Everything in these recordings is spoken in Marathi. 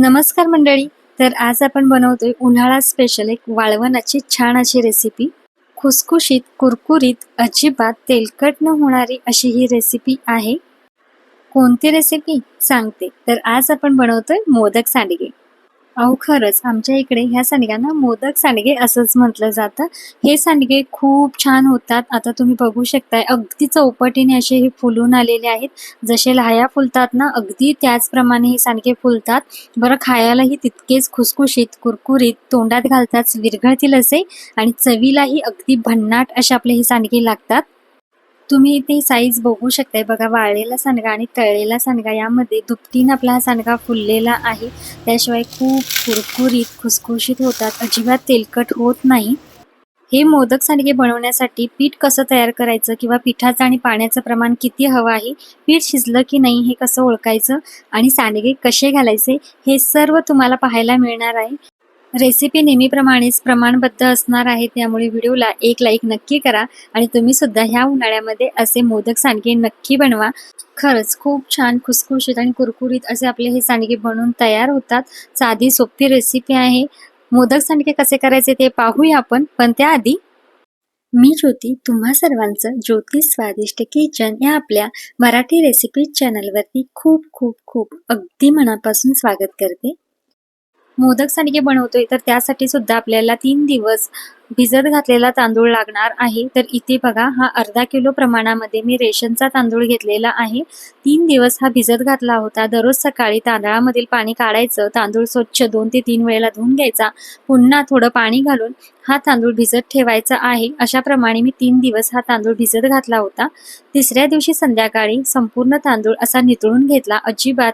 नमस्कार मंडळी. तर आज आपण बनवतोय उन्हाळा स्पेशल एक वाळवणाची छान अशी रेसिपी खुसखुशीत कुरकुरीत अजिबात तेलकट न होणारी अशी ही रेसिपी आहे. कोणती रेसिपी सांगते. तर आज आपण बनवतोय मोदक सांडगे. अहो खरंच आमच्या इकडे ह्या सांडग्यांना मोदक सांडगे असंच म्हटलं जातं. हे सांडगे खूप छान होतात. आता तुम्ही बघू शकताय अगदी चौपटीने असे हे फुलून आलेले आहेत. जसे लाह्या फुलतात ना अगदी त्याचप्रमाणे हे सांडगे फुलतात. बरं खायलाही तितकेच खुसखुशीत कुरकुरीत तोंडात घालताच विरघळतील असे. आणि चवीलाही अगदी भन्नाट असे आपले हे सांडगे लागतात. तुम्ही इथे साईज बघू शकताय. बघा वाळलेला सांडगा आणि तळलेला सांडगा यामध्ये दुपटीनं आपला हा सांडगा फुललेला आहे. त्याशिवाय खूप कुरकुरीत खुसखुशीत होतात. अजिबात तेलकट होत नाही. हे मोदक सांडगे बनवण्यासाठी पीठ कसं तयार करायचं किंवा पिठाचं आणि पाण्याचं प्रमाण किती हवं आहे? पीठ शिजलं की नाही हे कसं ओळखायचं? आणि सांडगे कसे घालायचे? हे सर्व तुम्हाला पाहायला मिळणार आहे. रेसिपी नेहमीप्रमाणेच प्रमाणबद्ध असणार आहे त्यामुळे व्हिडिओला एक लाईक नक्की करा आणि तुम्ही सुद्धा ह्या उन्हाळ्यामध्ये असे मोदक सांडगे नक्की बनवा. खरंच खूप छान खुसखुशीत आणि कुरकुरीत असे आपले हे सांडगे बनवून तयार होतात. साधी सोपी रेसिपी आहे. मोदक सांडगे कसे करायचे ते पाहूया आपण पण त्याआधी मी ज्योती तुम्हा सर्वांचं ज्योती स्वादिष्ट किचन या आपल्या मराठी रेसिपी चॅनलवरती खूप खूप खूप अगदी मनापासून स्वागत करते. मोदक सांडगे बनवतोय तर त्यासाठी सुद्धा आपल्याला तीन दिवस भिजत घातलेला तांदूळ लागणार आहे. तर इथे बघा हा अर्धा किलो प्रमाणामध्ये मी रेशनचा तांदूळ घेतलेला आहे. तीन दिवस हा भिजत घातला होता. दररोज सकाळी तांदळामधील पाणी काढायचं तांदूळ स्वच्छ दोन ते तीन वेळेला धुवून घ्यायचा पुन्हा थोडं पाणी घालून हा तांदूळ भिजत ठेवायचा आहे. अशाप्रमाणे मी तीन दिवस हा तांदूळ भिजत घातला होता. तिसऱ्या दिवशी संध्याकाळी संपूर्ण तांदूळ असा नितळून घेतला. अजिबात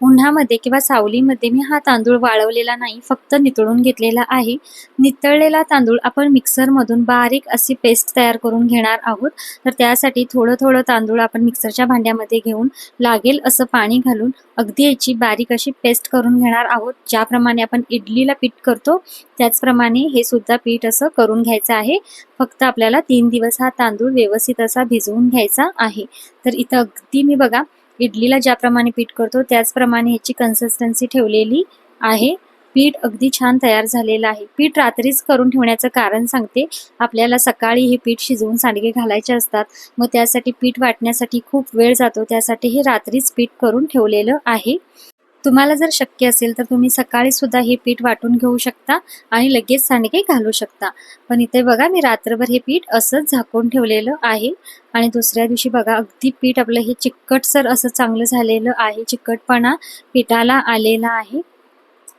उन्हामध्ये किंवा सावलीमध्ये मी हा तांदूळ वाळवलेला नाही फक्त नितळून घेतलेला आहे. नितळलेला तांदूळ आपण मिक्सरमधून बारीक अशी पेस्ट तयार करून घेणार आहोत. तर त्यासाठी थोडं थोडं तांदूळ आपण मिक्सरच्या भांड्यामध्ये घेऊन लागेल असं पाणी घालून अगदी याची बारीक अशी पेस्ट करून घेणार आहोत. ज्याप्रमाणे आपण इडलीला पीठ करतो त्याचप्रमाणे हे सुद्धा पीठ असं करून घ्यायचं आहे. फक्त आपल्याला तीन दिवस हा तांदूळ व्यवस्थित असा भिजवून घ्यायचा आहे. तर इथं अगदी मी बघा इडलीला ज्याप्रमाणे पीठ करतो त्याचप्रमाणे ह्याची कन्सिस्टन्सी ठेवलेली आहे. पीठ अगदी छान तयार झालेलं आहे. पीठ रात्रीच करून ठेवण्याचं कारण सांगते. आपल्याला सकाळी हे पीठ शिजवून सांडगे घालायचे असतात. मग त्यासाठी पीठ वाटण्यासाठी खूप वेळ जातो. त्यासाठी हे रात्रीच पीठ करून ठेवलेलं आहे. तुम्हाला जर शक्य असेल तर तुम्ही सकाळी सुद्धा हे पीठ वाटून घेऊ शकता आणि लगेच सांडगे घालू शकता. पण इथे बघा मी रात्रभर हे पीठ असंच झाकून ठेवलेलं आहे आणि दुसऱ्या दिवशी बघा अगदी पीठ आपलं हे चिकटसर असं चांगलं झालेलं आहे चिकटपणा पिठाला आलेला आहे.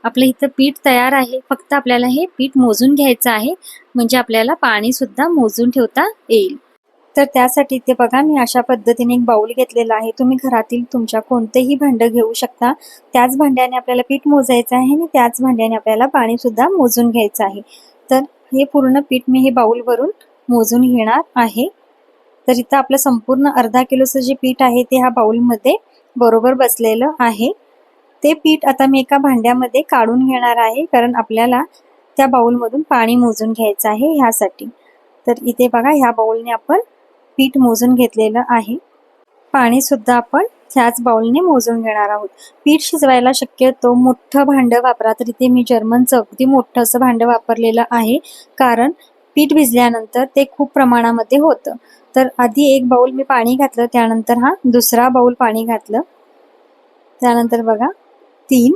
आपलं इथं पीठ तयार आहे फक्त आपल्याला हे पीठ मोजून घ्यायचं आहे म्हणजे आपल्याला पाणी सुद्धा मोजून ठेवता येईल. तर त्यासाठी ते बघा मी अशा पद्धतीने एक बाऊल घेतलेला आहे. तुम्ही घरातील तुमच्या कोणतेही भांडं घेऊ शकता. त्याच भांड्याने आपल्याला पीठ मोजायचं आहे आणि त्याच भांड्याने आपल्याला पाणी सुद्धा मोजून घ्यायचं आहे. तर हे पूर्ण पीठ मी हे बाऊलवरून मोजून घेणार आहे. तर इथं आपलं संपूर्ण अर्धा किलोचं जे पीठ आहे ते ह्या बाऊलमध्ये बरोबर बसलेलं आहे. ते पीठ आता मी एका भांड्यामध्ये काढून घेणार आहे कारण आपल्याला त्या बाऊलमधून पाणी मोजून घ्यायचं आहे ह्यासाठी. तर इथे बघा ह्या बाऊलने आपण पीठ मोजून घेतलेलं आहे. पाणी सुद्धा आपण ह्याच बाउलने मोजून घेणार आहोत. पीठ शिजवायला शक्यतो मोठं भांडं वापरा. तर इथे मी जर्मनचं अगदी मोठं असं भांडं वापरलेलं आहे. कारण पीठ भिजल्यानंतर ते खूप प्रमाणामध्ये होतं. तर आधी एक बाउल मी पाणी घातलं त्यानंतर हा दुसरा बाउल पाणी घातलं. त्यानंतर बघा तीन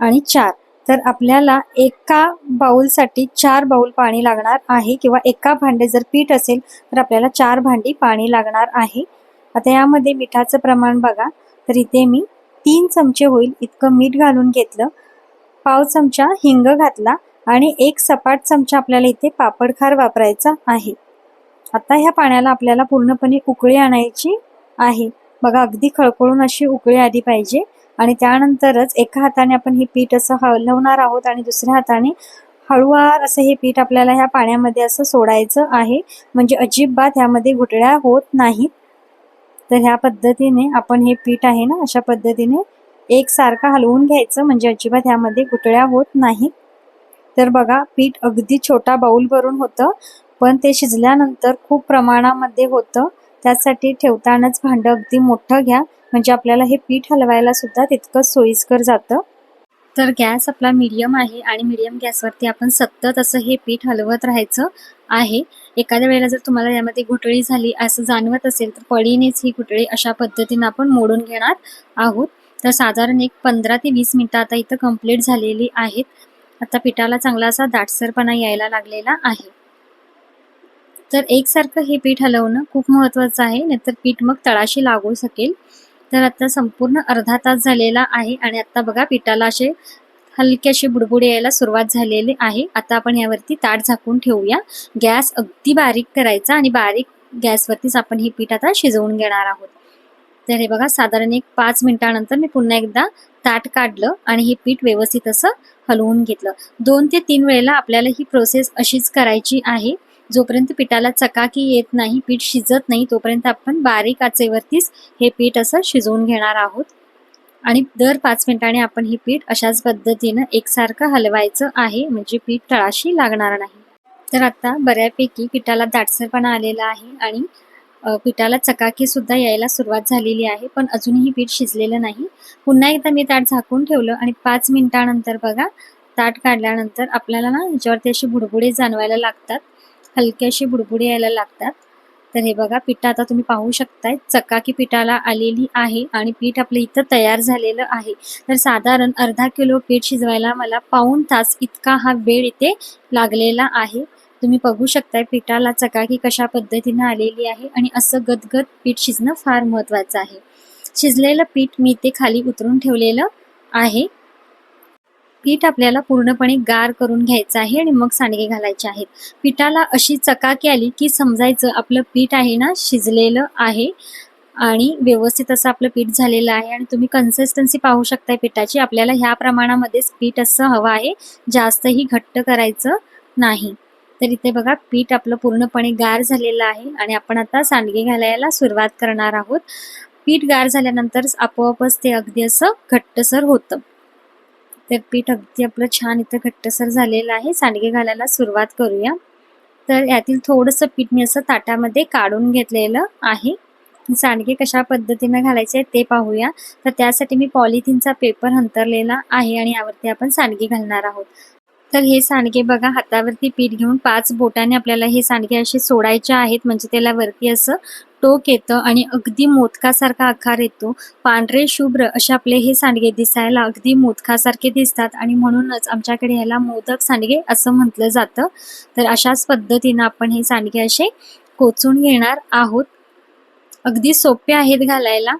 आणि चार. तर आपल्याला एका बाउलसाठी चार बाउल पाणी लागणार आहे किंवा एका भांडे जर पीठ असेल तर आपल्याला चार भांडी पाणी लागणार आहे. आता यामध्ये मिठाचं प्रमाण बघा. तर इथे मी तीन चमचे होईल इतकं मीठ घालून घेतलं. पाव चमचा हिंग घातला आणि एक सपाट चमचा आपल्याला इथे पापडखार वापरायचा आहे. आता ह्या पाण्याला आपल्याला पूर्णपणे उकळी आणायची आहे. बघा अगदी खळखळून अशी उकळी आली पाहिजे. आणि त्यानंतरच एका हाताने आपण हे पीठ असं हलवणार आहोत आणि दुसऱ्या हाताने हळूवार असं हे पीठ आपल्याला ह्या पाण्यामध्ये असं सोडायचं आहे. म्हणजे अजिबात ह्यामध्ये घुटळ्या होत नाहीत. तर ह्या पद्धतीने आपण हे पीठ आहे ना अशा पद्धतीने एकसारखं हलवून घ्यायचं. म्हणजे अजिबात ह्यामध्ये गुटळ्या होत नाहीत. तर बघा पीठ अगदी छोटा बाऊल भरून होतं. पण ते शिजल्यानंतर खूप प्रमाणामध्ये होतं. त्यासाठी ठेवतानाच भांडं अगदी मोठं घ्या. म्हणजे आपल्याला हे पीठ हलवायला सुद्धा तितकंच सोयीस्कर जातं. तर गॅस आपला मीडियम आहे आणि मीडियम गॅसवरती आपण सतत असं हे पीठ हलवत राहायचं आहे. एखाद्या वेळेला जर तुम्हाला यामध्ये घुटळी झाली असं जाणवत असेल तर पळीनेच ही घुटळी अशा पद्धतीनं आपण मोडून घेणार आहोत. तर साधारण एक पंधरा ते वीस मिनटं आता इथं कंप्लीट झालेली आहेत. आता पिठाला चांगला असा दाटसरपणा यायला लागलेला आहे. तर एकसारखं हे पीठ हलवणं खूप महत्त्वाचं आहे नाहीतर पीठ मग तळाशी लागू शकेल. तर आता संपूर्ण अर्धा तास झालेला आहे आणि आता बघा पिठाला असे हलके असे बुडबुडे यायला सुरुवात झालेली आहे. आता आपण यावरती ताट झाकून ठेवूया. गॅस अगदी बारीक करायचा आणि बारीक गॅसवरतीच आपण हे पीठ आता शिजवून घेणार आहोत. तर हे बघा साधारण एक पाच मिनिटानंतर मी पुन्हा एकदा ताट काढलं आणि हे पीठ व्यवस्थित असं हलवून घेतलं. दोन ते तीन वेळेला आपल्याला ही प्रोसेस अशीच करायची आहे. जोपर्यंत पिठाला चकाकी येत नाही पीठ शिजत नाही तोपर्यंत आपण बारीक आचेवरतीच हे पीठ असं शिजवून घेणार आहोत. आणि दर पाच मिनिटाने आपण हे पीठ अशाच पद्धतीनं एकसारखं हलवायचं आहे म्हणजे पीठ तळाशी लागणार नाही. तर आता बऱ्यापैकी पिठाला दाटसरपणा आलेला आहे आणि पिठाला चकाकी सुद्धा यायला सुरुवात झालेली आहे पण अजूनही पीठ शिजलेलं नाही. पुन्हा एकदा मी ताट झाकून ठेवलं आणि पाच मिनिटानंतर बघा ताट काढल्यानंतर आपल्याला ना ह्याच्यावरती अशी बुडबुडे जाणवायला लागतात. हलक्याशी बुडबुडे यायला लागतात. तर हे बघा पिठं आता तुम्ही पाहू शकताय. चकाकी पिठाला आलेली आहे आणि पीठ आपलं इथं तयार झालेलं आहे. तर साधारण अर्धा किलो पीठ शिजवायला मला पाऊण तास इतका हा वेळ इथे लागलेला आहे. तुम्ही बघू शकताय पिठाला चकाकी कशा पद्धतीनं आलेली आहे आणि असं गदगद पीठ शिजणं फार महत्वाचं आहे. शिजलेलं पीठ मी इथे खाली उतरून ठेवलेलं आहे. पीठ आपल्याला पूर्णपणे गार करून घ्यायचं आहे आणि मग सांडगे घालायचे आहेत. पिठाला अशी चकाकी आली की समजायचं आपलं पीठ आहे ना शिजलेलं आहे आणि व्यवस्थित असं आपलं पीठ झालेलं आहे आणि तुम्ही कन्सिस्टन्सी पाहू शकताय पिठाची. आपल्याला ह्या प्रमाणामध्येच पीठ असं हवं आहे. जास्तही घट्ट करायचं नाही. तर इथे बघा पीठ आपलं पूर्णपणे गार झालेलं आहे आणि आपण आता सांडगे घालायला सुरुवात करणार आहोत. पीठ गार झाल्यानंतर आपोआपच ते अगदी असं घट्टसर होतं. तर पीठ अगदी आपलं छान इथं घट्टसर झालेलं आहे. सांडगे घालायला सुरुवात करूया. तर यातील थोडंसं पीठ मी असं ताटामध्ये काढून घेतलेलं आहे. सांडगे कशा पद्धतीनं घालायचे ते पाहूया. तर त्यासाठी मी पॉलिथिनचा पेपर हंतरलेला आहे आणि यावरती आपण सांडगे घालणार आहोत. तर हे सांडगे बघा हातावरती पीठ घेऊन पाच बोटाने आपल्याला हे सांडगे असे सोडायचे आहेत. म्हणजे त्याला वरती असं टोक येतं आणि अगदी मोदकासारखा आकार येतो. पांढरे शुभ्र असे आपले हे सांडगे दिसायला अगदी मोदकासारखे दिसतात आणि म्हणूनच आमच्याकडे ह्याला मोदक सांडगे असं म्हटलं जातं. तर अशाच पद्धतीनं आपण हे सांडगे असे कोचून घेणार आहोत. अगदी सोपे आहेत घालायला.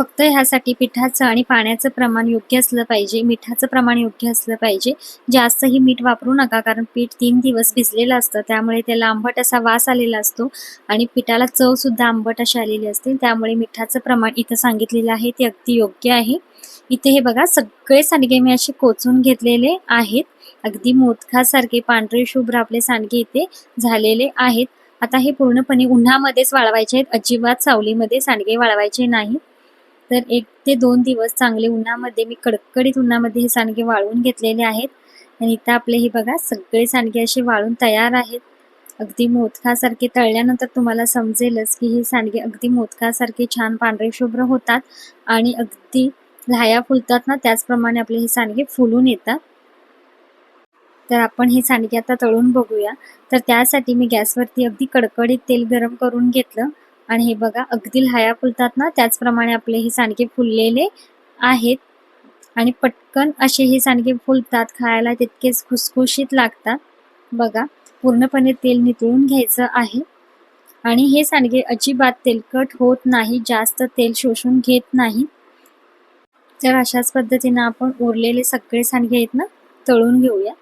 फक्त ह्यासाठी पिठाचं आणि पाण्याचं प्रमाण योग्य असलं पाहिजे मिठाचं प्रमाण योग्य असलं पाहिजे. जास्तही मीठ वापरू नका कारण पीठ तीन दिवस भिजलेलं असतं त्यामुळे त्याला आंबट असा वास आलेला असतो आणि पिठाला चव सुद्धा आंबट अशी आलेली असते. त्यामुळे मिठाचं प्रमाण इथं सांगितलेलं आहे ते अगदी योग्य आहे. इथे हे बघा सगळे सांडगे मी असे कोचून घेतलेले आहेत. अगदी मोदकासारखे पांढरे शुभ्र आपले सांडगे इथे झालेले आहेत. आता हे पूर्णपणे उन्हामध्येच वाळवायचे आहेत. अजिबात सावलीमध्ये सांडगे वाळवायचे नाहीत. तर एक ते दोन दिवस चांगले उन्हामध्ये मी कडकडीत उन्हामध्ये हे सांडगे वाळवून घेतलेले आहेत. आणि इथं आपले हे बघा सगळे सांडगे असे वाळून तयार आहेत. अगदी मोदकासारखे तळल्यानंतर तुम्हाला समजेलच की हे सांडगे अगदी मोदकासारखे छान पांढरे शुभ्र होतात आणि अगदी लाया फुलतात ना त्याचप्रमाणे आपले हे सांडगे फुलून येतात. तर आपण हे सांडगे आता तळून बघूया. तर त्यासाठी मी गॅसवरती अगदी कडकडीत तेल गरम करून घेतलं. आणि हे बघा अगदी लहाया फुलतात ना त्याचप्रमाणे आपले हे सांडगे फुललेले आहेत. आणि पटकन असे हे सांडगे फुलतात खायला तितकेच खुसखुशीत लागतात. बघा पूर्णपणे तेल नितळून घ्यायचं आहे. आणि हे सांडगे अजिबात तेलकट होत नाही जास्त तेल शोषून घेत नाही. तर अशाच पद्धतीनं आपण उरलेले सगळे सांडगे आहेत ना तळून घेऊया.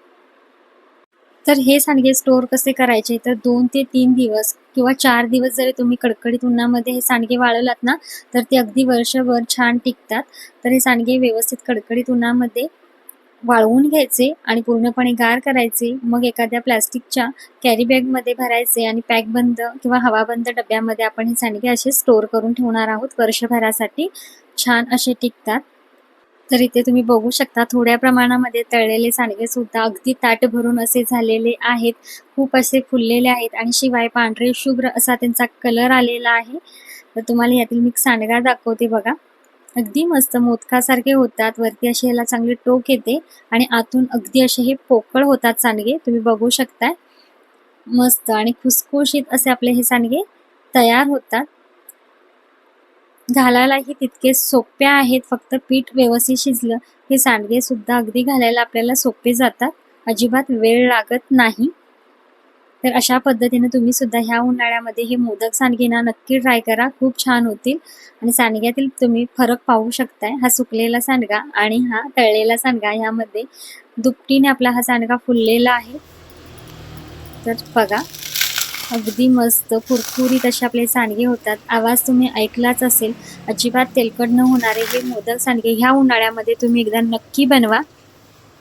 तर हे सांडगे स्टोअर कसे करायचे? तर दोन ते तीन दिवस किंवा चार दिवस जरी तुम्ही कडकडीत उन्हामध्ये हे सांडगे वाळवलात ना तर ते अगदी वर्षभर छान टिकतात. तर हे सांडगे व्यवस्थित कडकडीत उन्हामध्ये वाळवून घ्यायचे आणि पूर्णपणे गार करायचे. मग एखाद्या प्लॅस्टिकच्या कॅरीबॅगमध्ये भरायचे आणि पॅकबंद किंवा हवाबंद डब्यामध्ये आपण हे सांडगे असे स्टोअर करून ठेवणार आहोत. वर्षभरासाठी छान असे टिकतात. तर इथे तुम्ही बघू शकता. थोड्या प्रमाणामध्ये तळलेले सांडगे सुद्धा अगदी ताट भरून असे झालेले आहेत. खूप असे फुललेले आहेत आणि शिवाय पांढरे शुभ्र असा त्यांचा कलर आलेला आहे. तर तुम्हाला यातील मी सांडगा दाखवते बघा. अगदी मस्त मोदकासारखे होतात. वरती असे याला चांगले टोक येते आणि आतून अगदी असे हे पोकळ होतात सांडगे तुम्ही बघू शकताय. मस्त आणि खुसखुशीत असे आपले हे सांडगे तयार होतात. घालायलाही तितके सोपे आहेत. फक्त पीठ व्यवस्थित शिजलं हे सांडगे सुद्धा अगदी घालायला आपल्याला सोपे जातात. अजिबात वेळ लागत नाही. तर अशा पद्धतीने तुम्ही सुद्धा ह्या उन्हाळ्यामध्ये हे मोदक सांडगे ना नक्की ट्राय करा. खूप छान होतील. आणि सांडग्यातील तुम्ही फरक पाहू शकताय. हा सुकलेला सांडगा आणि हा तळलेला सांडगा ह्यामध्ये दुपटीने आपला हा सांडगा फुललेला आहे. तर बघा. अगदी मस्त. कुरकुरीत असे आपले सांडगे होतात. आवाज तुम्ही ऐकलाच असेल अजिबात तेलकट न होणारे हे मोदक सांडगे ह्या उन्हाळ्यामध्ये तुम्ही एकदा नक्की बनवा.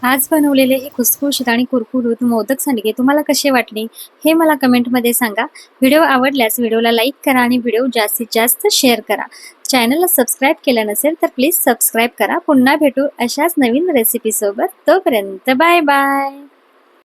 आज बनवलेले हे खुसखुशीत आणि कुरकुरीत मोदक सांडगे तुम्हाला कसे वाटले हे मला कमेंटमध्ये सांगा. व्हिडिओ आवडल्यास व्हिडिओला लाईक करा आणि व्हिडिओ जास्तीत जास्त शेअर करा. चॅनलला सबस्क्राईब केलं नसेल तर प्लीज सबस्क्राईब करा. पुन्हा भेटू अशाच नवीन रेसिपीसोबत तोपर्यंत बाय बाय.